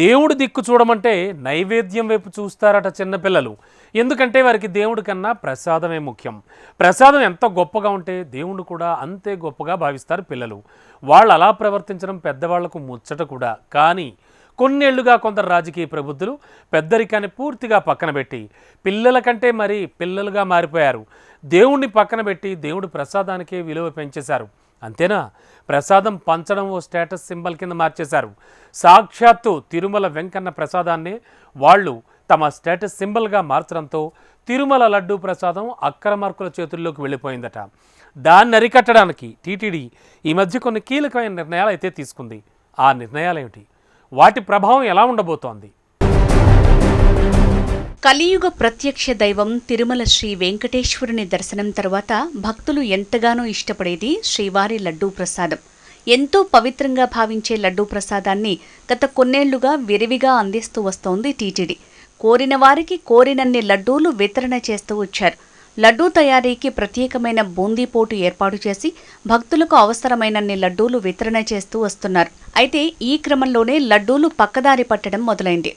దేవుడి దిక్కు చూడమంటే నైవేద్యం వైపు చూస్తారట చిన్నపిల్లలు. ఎందుకంటే వారికి దేవుడి కన్నా ప్రసాదమే ముఖ్యం. ప్రసాదం ఎంత గొప్పగా ఉంటే దేవుడు కూడా అంతే గొప్పగా భావిస్తారు పిల్లలు. వాళ్ళు అలా ప్రవర్తించడం పెద్దవాళ్ళకు ముచ్చట కూడా. కానీ కొన్నేళ్ళుగా కొందరు రాజకీయ ప్రబుద్ధులు పెద్దరికాన్ని పూర్తిగా పక్కన పెట్టి పిల్లల కంటే మరీ పిల్లలుగా మారిపోయారు. దేవుణ్ణి పక్కన పెట్టి దేవుడి ప్రసాదానికే విలువ పెంచేశారు. అంతేనా? ప్రసాదం పంచడం ఓ స్టేటస్ సింబల్ కింద మార్చేశారు. సాక్షాత్తు తిరుమల వెంకన్న ప్రసాదాన్ని వాళ్ళు తమ స్టేటస్ సింబల్గా మార్చడంతో తిరుమల లడ్డూ ప్రసాదం అక్రమార్కుల చేతుల్లోకి వెళ్ళిపోయిందట. దాన్ని అరికట్టడానికి టీటీడీ ఈ మధ్య కొన్ని కీలకమైన నిర్ణయాలు అయితే తీసుకుంది. ఆ నిర్ణయాలేమిటి? వాటి ప్రభావం ఎలా ఉండబోతోంది? కలియుగ ప్రత్యక్ష దైవం తిరుమల శ్రీ వెంకటేశ్వరుని దర్శనం తర్వాత భక్తులు ఎంతగానో ఇష్టపడేది శ్రీవారి లడ్డూ ప్రసాదం. ఎంతో పవిత్రంగా భావించే లడ్డూ ప్రసాదాన్ని గత కొన్నేళ్ళుగా విరివిగా అందిస్తూ వస్తోంది టీటీడీ. కోరిన వారికి కోరినన్ని లడ్డూలు వితరణ చేస్తూ వచ్చారు. లడ్డూ తయారీకి ప్రత్యేకమైన బూందీపోటు ఏర్పాటు చేసి భక్తులకు అవసరమైనన్ని లడ్డూలు వితరణ చేస్తూ వస్తున్నారు. అయితే ఈ క్రమంలోనే లడ్డూలు పక్కదారి పట్టడం మొదలైంది.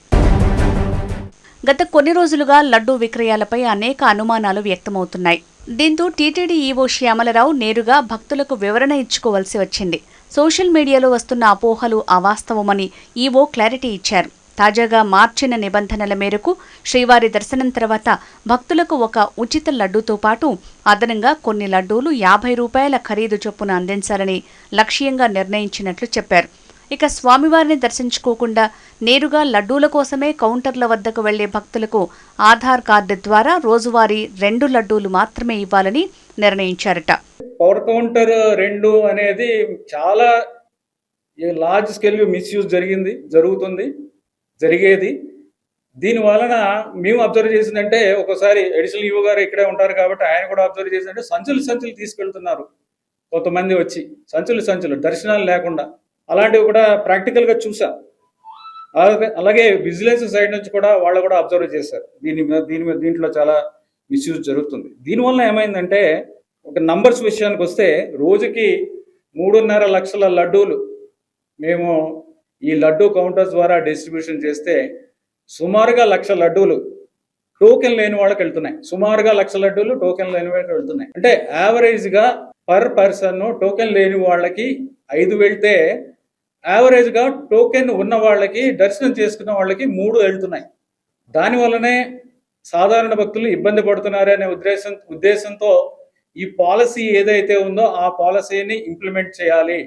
గత కొన్ని రోజులుగా లడ్డూ విక్రయాలపై అనేక అనుమానాలు వ్యక్తమవుతున్నాయి. దీంతో టీటీడీ ఈవో శ్యామలరావు నేరుగా భక్తులకు వివరణ ఇచ్చుకోవాల్సి వచ్చింది. సోషల్ మీడియాలో వస్తున్న అపోహలు అవాస్తవమని ఈవో క్లారిటీ ఇచ్చారు. తాజాగా మార్చిన నిబంధనల మేరకు శ్రీవారి దర్శనం తర్వాత భక్తులకు ఒక ఉచిత లడ్డూతో పాటు అదనంగా కొన్ని లడ్డూలు యాభై రూపాయల ఖరీదు చొప్పున అందించాలని లక్ష్యంగా నిర్ణయించినట్లు చెప్పారు. ఇక స్వామివారిని దర్శించుకోకుండా నేరుగా లడ్డూల కోసమే కౌంటర్ల వద్దకు వెళ్ళే భక్తులకు ఆధార్ కార్డు ద్వారా రోజువారీ రెండు లడ్డూలు మాత్రమే ఇవ్వాలని నిర్ణయించారట. పవర్ కౌంటర్ రెండు అనేది చాలా లార్జ్ స్కేల్ మిస్యూజ్ జరిగింది జరుగుతుంది జరిగేది. దీని వలన మేము అబ్జర్వ్ చేసిందంటే ఒకసారి అడిషనల్ యువ గారు ఇక్కడే ఉంటారు కాబట్టి ఆయన కూడా అబ్జర్వ్ చేసిందంటే సంచులు సంచులు తీసుకెళ్తున్నారు కొంతమంది వచ్చి. సంచులు సంచులు దర్శనాలు లేకుండా. అలాంటివి కూడా ప్రాక్టికల్గా చూసాం అలాగే అలాగే విజిలెన్స్ సైడ్ నుంచి కూడా వాళ్ళు కూడా అబ్జర్వ్ చేశారు. దీని మీద దీని మీద దీంట్లో చాలా మిస్యూజ్ జరుగుతుంది. దీనివల్ల ఏమైందంటే ఒక నంబర్స్ విషయానికి వస్తే రోజుకి మూడున్నర లక్షల లడ్డూలు మేము ఈ లడ్డూ కౌంటర్స్ ద్వారా డిస్ట్రిబ్యూషన్ చేస్తే సుమారుగా లక్ష లడ్డూలు టోకెన్ లేని వాళ్ళకి వెళ్తున్నాయి. సుమారుగా లక్ష లడ్డూలు టోకెన్ లేని వాళ్ళకి వెళ్తున్నాయి. అంటే యావరేజ్గా పర్ పర్సన్ టోకెన్ లేని వాళ్ళకి ఐదు వెళ్తే యావరేజ్గా టోకెన్ ఉన్న వాళ్ళకి దర్శనం చేసుకున్న వాళ్ళకి మూడు వెళ్తున్నాయి. దానివల్లనే సాధారణ భక్తులు ఇబ్బంది పడుతున్నారనే ఉద్దేశం ఉద్దేశంతో ఈ పాలసీ ఏదైతే ఉందో ఆ పాలసీని ఇంప్లిమెంట్ చేయాలి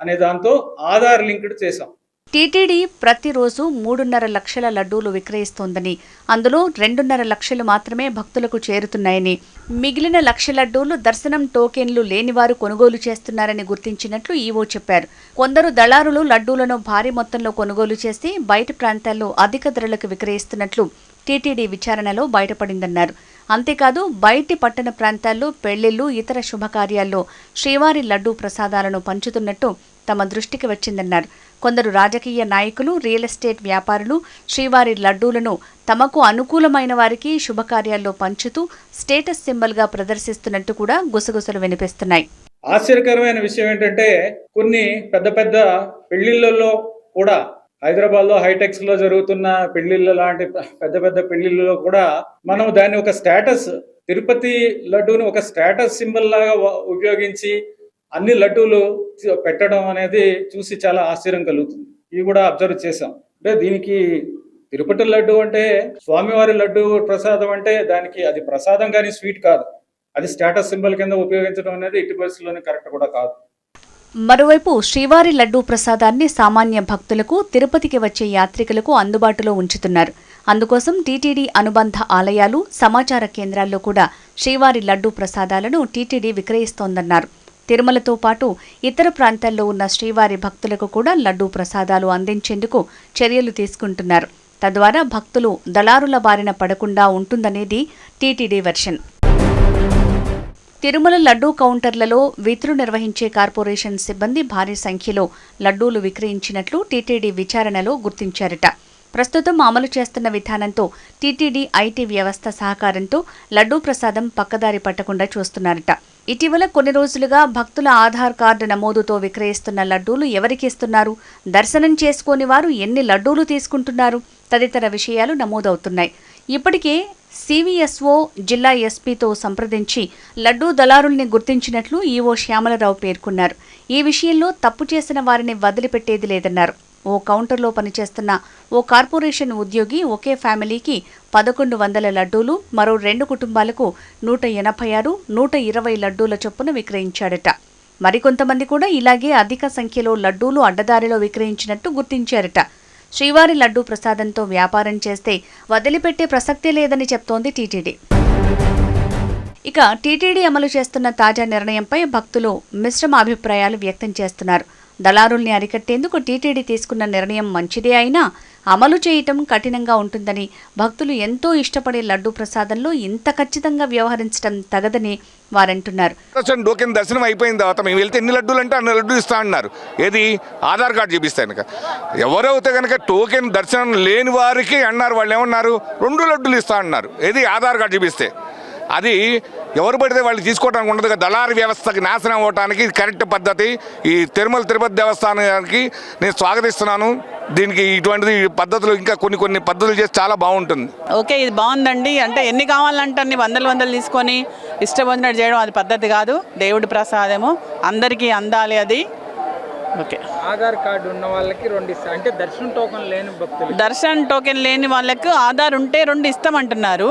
అనే దాంతో ఆధార్ లింక్డ్ చేసాం టీటీడీ ప్రతిరోజు మూడున్నర లక్షల లడ్డూలు విక్రయిస్తోందని అందులో రెండున్నర లక్షలు మాత్రమే భక్తులకు చేరుతున్నాయని. మిగిలిన లక్ష లడ్డూలు దర్శనం టోకెన్లు లేనివారు కొనుగోలు చేస్తున్నారని గుర్తించినట్లు ఈవో చెప్పారు. కొందరు దళారులు లడ్డూలను భారీ మొత్తంలో కొనుగోలు చేసి బయట ప్రాంతాల్లో అధిక ధరలకు విక్రయిస్తున్నట్లు టీటీడీ విచారణలో బయటపడిందన్నారు. అంతేకాదు బయటి పట్టణ ప్రాంతాల్లో పెళ్ళిళ్ళు ఇతర శుభకార్యాల్లో శ్రీవారి లడ్డూ ప్రసాదాలను పంచుతున్నట్టు తమ దృష్టికి వచ్చిందన్నారు. కొందరు రాజకీయ నాయకులు రియల్ ఎస్టేట్ వ్యాపారులు శ్రీవారి లడ్డూలను తమకు అనుకూలమైన వారికి శుభకార్యాల్లో పంచుతూ స్టేటస్ సింబల్గా ప్రదర్శిస్తున్నట్టు కూడా గుసగుసలు వినిపిస్తున్నాయి. ఆశ్చర్యకరమైన విషయం ఏంటంటే కొన్ని పెద్ద పెద్ద పెళ్ళిళ్ళలో కూడా హైదరాబాద్లో హైటెక్స్లో జరుగుతున్న పెళ్ళిళ్ళ లాంటి పెద్ద పెద్ద పెళ్ళిళ్ళలో కూడా మనం దాన్ని ఒక స్టేటస్ తిరుపతి లడ్డూని ఒక స్టేటస్ సింబల్ లాగా ఉపయోగించి అన్ని లడ్డూలు పెట్టడం అనేది చూసి చాలా ఆశ్చర్యం కలుగుతుంది. ఇవి కూడా అబ్జర్వ్ చేసాం అంటే దీనికి తిరుపతి లడ్డు అంటే స్వామివారి లడ్డు ప్రసాదం అంటే దానికి అది ప్రసాదం కానీ స్వీట్ కాదు. అది స్టేటస్ సింబల్ కింద ఉపయోగించడం అనేది ఇటు పరిస్థితుల్లోనే కరెక్ట్ కూడా కాదు. మరోవైపు శ్రీవారి లడ్డూ ప్రసాదాన్ని సామాన్య భక్తులకు తిరుపతికి వచ్చే యాత్రికులకు అందుబాటులో ఉంచుతున్నారు. అందుకోసం టీటీడీ అనుబంధ ఆలయాలు సమాచార కేంద్రాల్లో కూడా శ్రీవారి లడ్డూ ప్రసాదాలను టీటీడీ విక్రయిస్తోందన్నారు. తిరుమలతో పాటు ఇతర ప్రాంతాల్లో ఉన్న శ్రీవారి భక్తులకు కూడా లడ్డూ ప్రసాదాలు అందించేందుకు చర్యలు తీసుకుంటున్నారు. తద్వారా భక్తులు దళారుల బారిన పడకుండా ఉంటుందనేది టీటీడీ వెర్షన్. తిరుమల లడ్డూ కౌంటర్లలో వితులు నిర్వహించే కార్పొరేషన్ సిబ్బంది భారీ సంఖ్యలో లడ్డూలు విక్రయించినట్లు టీటీడీ విచారణలో గుర్తించారట. ప్రస్తుతం అమలు చేస్తున్న విధానంతో టీటీడీ ఐటీ వ్యవస్థ సహకారంతో లడ్డూ ప్రసాదం పక్కదారి పట్టకుండా చూస్తున్నారట. ఇటీవల కొన్ని రోజులుగా భక్తుల ఆధార్ కార్డు నమోదుతో విక్రయిస్తున్న లడ్డూలు ఎవరికి ఇస్తున్నారు? దర్శనం చేసుకోని వారు ఎన్ని లడ్డూలు తీసుకుంటున్నారు? తదితర విషయాలు నమోదవుతున్నాయి. ఇప్పటికే సివిఎస్ఓ జిల్లా ఎస్పీతో సంప్రదించి లడ్డూ దళారుల్ని గుర్తించినట్లు ఈవో శ్యామలరావు పేర్కొన్నారు. ఈ విషయంలో తప్పు చేసిన వారిని వదిలిపెట్టేది లేదన్నారు. ఓ కౌంటర్లో పనిచేస్తున్న ఓ కార్పొరేషన్ ఉద్యోగి ఒకే ఫ్యామిలీకి పదకొండు వందల లడ్డూలు మరో రెండు కుటుంబాలకు నూట ఎనభై ఆరు నూట ఇరవై లడ్డూల చొప్పున విక్రయించాడట. మరికొంతమంది కూడా ఇలాగే అధిక సంఖ్యలో లడ్డూలు అడ్డదారిలో విక్రయించినట్టు గుర్తించారట. శ్రీవారి లడ్డూ ప్రసాదంతో వ్యాపారం చేస్తే వదిలిపెట్టే ప్రసక్తే లేదని చెప్తోంది టీటీడీ. ఇక టీటీడీ అమలు చేస్తున్న తాజా నిర్ణయంపై భక్తులు మిశ్రమ అభిప్రాయాలు వ్యక్తం చేస్తున్నారు. దళారుల్ని అరికట్టేందుకు టీటీడీ తీసుకున్న నిర్ణయం మంచిదే అయినా అమలు చేయటం కఠినంగా ఉంటుందని భక్తులు ఎంతో ఇష్టపడే లడ్డూ ప్రసాదంలో ఇంత ఖచ్చితంగా వ్యవహరించడం తగదని వారంటున్నారు. డోకెన్ టోకెన్ దర్శనం అయిపోయిన తర్వాత మేము వెళ్తే ఎన్ని లడ్డూలు అంటే అన్ని లడ్డూలు ఇస్తా అన్నారు. ఏది? ఆధార్ కార్డు చూపిస్తే కనుక ఎవరైతే కనుక టోకెన్ దర్శనం లేని వారికి అన్నారు వాళ్ళు ఏమన్నారు? రెండు లడ్డూలు ఇస్తా అన్నారు. ఏది? ఆధార్ కార్డు చూపిస్తే. అది ఎవరు పడితే వాళ్ళు తీసుకోవడానికి ఉండదు దళారి దళారీ వ్యవస్థకి నాశనం అవ్వడానికి కరెక్ట్ పద్ధతి. ఈ తిరుమల తిరుపతి దేవస్థానానికి నేను స్వాగతిస్తున్నాను. దీనికి ఇటువంటి పద్ధతులు ఇంకా కొన్ని కొన్ని పద్ధతులు చేసి చాలా బాగుంటుంది. ఓకే ఇది బాగుందండి. అంటే ఎన్ని కావాలంటే అన్ని వందలు వందలు తీసుకొని ఇష్టం చేయడం అది పద్ధతి కాదు. దేవుడి ప్రసాదము అందరికీ అందాలి అది. ఓకే. ఆధార్ కార్డు ఉన్న వాళ్ళకి రెండు ఇస్తారు అంటే దర్శనం టోకన్ లేని భక్తులు దర్శన్ టోకెన్ లేని వాళ్ళకు ఆధార్ ఉంటే రెండు ఇస్తామంటున్నారు.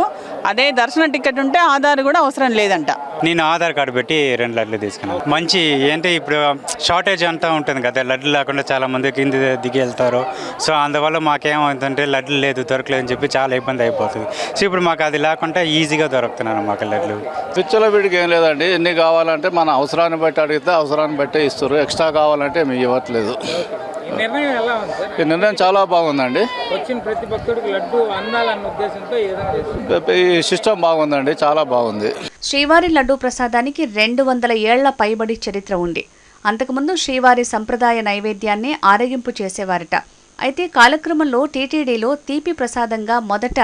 అదే దర్శన టికెట్ ఉంటే ఆధార్ కూడా అవసరం లేదంట. నేను ఆధార్ కార్డు పెట్టి రెండు లడ్లు తీసుకున్నాను మంచి ఏంటి ఇప్పుడు షార్టేజ్ అంతా ఉంటుంది కదా లడ్లు లేకుండా చాలా మంది కింది దిగి వెళ్తారు. సో అందువల్ల మాకేమవుతుందంటే లడ్లు లేదు దొరకలేదు అని చెప్పి చాలా ఇబ్బంది అయిపోతుంది. సో ఇప్పుడు మాకు అది లేకుండా ఈజీగా దొరుకుతున్నాను మాకు లడ్లు. పిచ్చల వీడికి ఏం లేదండి ఎన్ని కావాలంటే మన అవసరాన్ని బట్టి అడిగితే అవసరాన్ని బట్టే ఇస్తారు. ఎక్స్ట్రా కావాలంటే మేము ఇవ్వట్లేదు. ఈ నిర్ణయం ఎలా ఉంది సార్? ఈ నిర్ణయం చాలా బాగుందండి. వచ్చిన ప్రతి భక్తుడికి లడ్డు అందాలన్న ఉద్దేశంతో చేస్తుంది ఈ సిస్టమ్ బాగుందండి చాలా బాగుంది. శ్రీవారి లడ్డూ ప్రసాదానికి రెండు వందల ఏళ్ళ పైబడి చరిత్ర ఉంది. అంతకుముందు శ్రీవారి సంప్రదాయ నైవేద్యాన్ని ఆరగింపు చేసేవారట. అయితే కాలక్రమంలో టీటీడీలో తీపి ప్రసాదంగా మొదట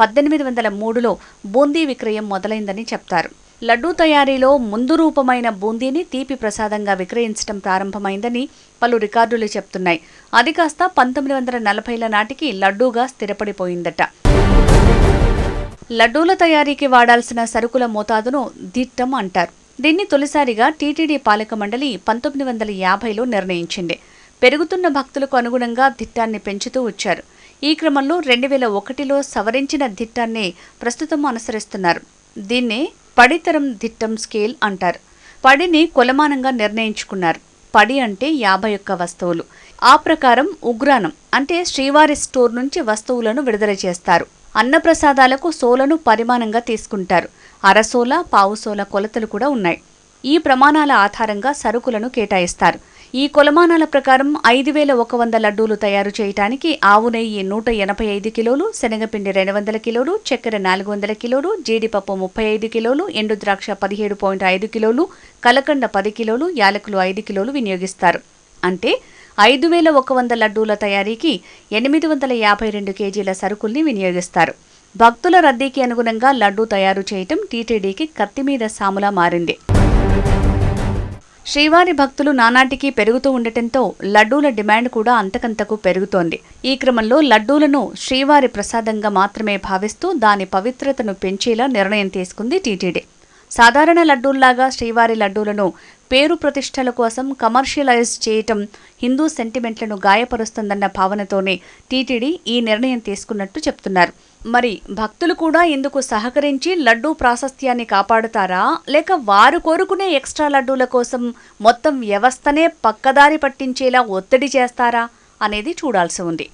పద్దెనిమిది వందల మూడులో బూందీ విక్రయం మొదలైందని చెప్తారు. లడ్డూ తయారీలో ముందు రూపమైన బూందీని తీపి ప్రసాదంగా విక్రయించడం ప్రారంభమైందని పలు రికార్డులు చెప్తున్నాయి. అది కాస్త పంతొమ్మిది వందల నలభైల నాటికి లడ్డూగా స్థిరపడిపోయిందట. లడ్డూల తయారీకి వాడాల్సిన సరుకుల మోతాదును దిట్టం అంటారు. దీన్ని తొలిసారిగా టీటీడీ పాలక మండలి పంతొమ్మిది వందల యాభైలో నిర్ణయించింది. పెరుగుతున్న భక్తులకు అనుగుణంగా దిట్టాన్ని పెంచుతూ వచ్చారు. ఈ క్రమంలో రెండు వేల ఒకటిలో సవరించిన దిట్టాన్ని ప్రస్తుతం అనుసరిస్తున్నారు. దీన్నే పడితరం దిట్టం స్కేల్ అంటారు. పడిని కొలమానంగా నిర్ణయించుకున్నారు. పడి అంటే యాభై ఒక్క వస్తువులు. ఆ ప్రకారం ఉగ్రానం అంటే శ్రీవారి స్టోర్ నుంచి వస్తువులను విడుదల చేస్తారు. అన్నప్రసాదాలకు సోలను పరిమాణంగా తీసుకుంటారు. అరసోల పావుసోల కొలతలు కూడా ఉన్నాయి. ఈ ప్రమాణాల ఆధారంగా సరుకులను కేటాయిస్తారు. ఈ కొలమానాల ప్రకారం ఐదు వేల ఒక వంద లడ్డూలు తయారు చేయటానికి ఆవు నెయ్యి నూట ఎనభై ఐదు కిలోలు శనగపిండి రెండు వందల కిలోలు చక్కెర నాలుగు వందల కిలోలు జీడిపప్పు ముప్పై ఐదు కిలోలు ఎండు ద్రాక్ష పదిహేడు పాయింట్ ఐదు కిలోలు కలకండ పది కిలోలు యాలకులు ఐదు కిలోలు వినియోగిస్తారు. అంటే ఐదు వేల ఒక వంద లడ్డూల తయారీకి ఎనిమిది వందల యాభై రెండు కేజీల సరుకుల్ని వినియోగిస్తారు. భక్తుల రద్దీకి అనుగుణంగా లడ్డూ తయారు చేయటం టీటీడీకి కత్తిమీద సాములా మారింది. శ్రీవారి భక్తులు నానాటికి పెరుగుతూ ఉండటంతో లడ్డూల డిమాండ్ కూడా అంతకంతకు పెరుగుతోంది. ఈ క్రమంలో లడ్డూలను శ్రీవారి ప్రసాదంగా మాత్రమే భావిస్తూ దాని పవిత్రతను పెంచేలా నిర్ణయం తీసుకుంది టీటీడీ. సాధారణ లడ్డూల్లాగా శ్రీవారి లడ్డూలను పేరు ప్రతిష్టల కోసం కమర్షియలైజ్ చేయటం హిందూ సెంటిమెంట్లను గాయపరుస్తుందన్న భావనతోనే టీటీడీ ఈ నిర్ణయం తీసుకున్నట్టు చెప్తున్నారు. మరి భక్తులు కూడా ఇందుకు సహకరించి లడ్డూ ప్రాశస్త్యాన్ని కాపాడుతారా? లేక వారు కోరుకునే ఎక్స్ట్రా లడ్డూల కోసం మొత్తం వ్యవస్థనే పక్కదారి పట్టించేలా ఒత్తిడి చేస్తారా? అనేది చూడాల్సి ఉంది.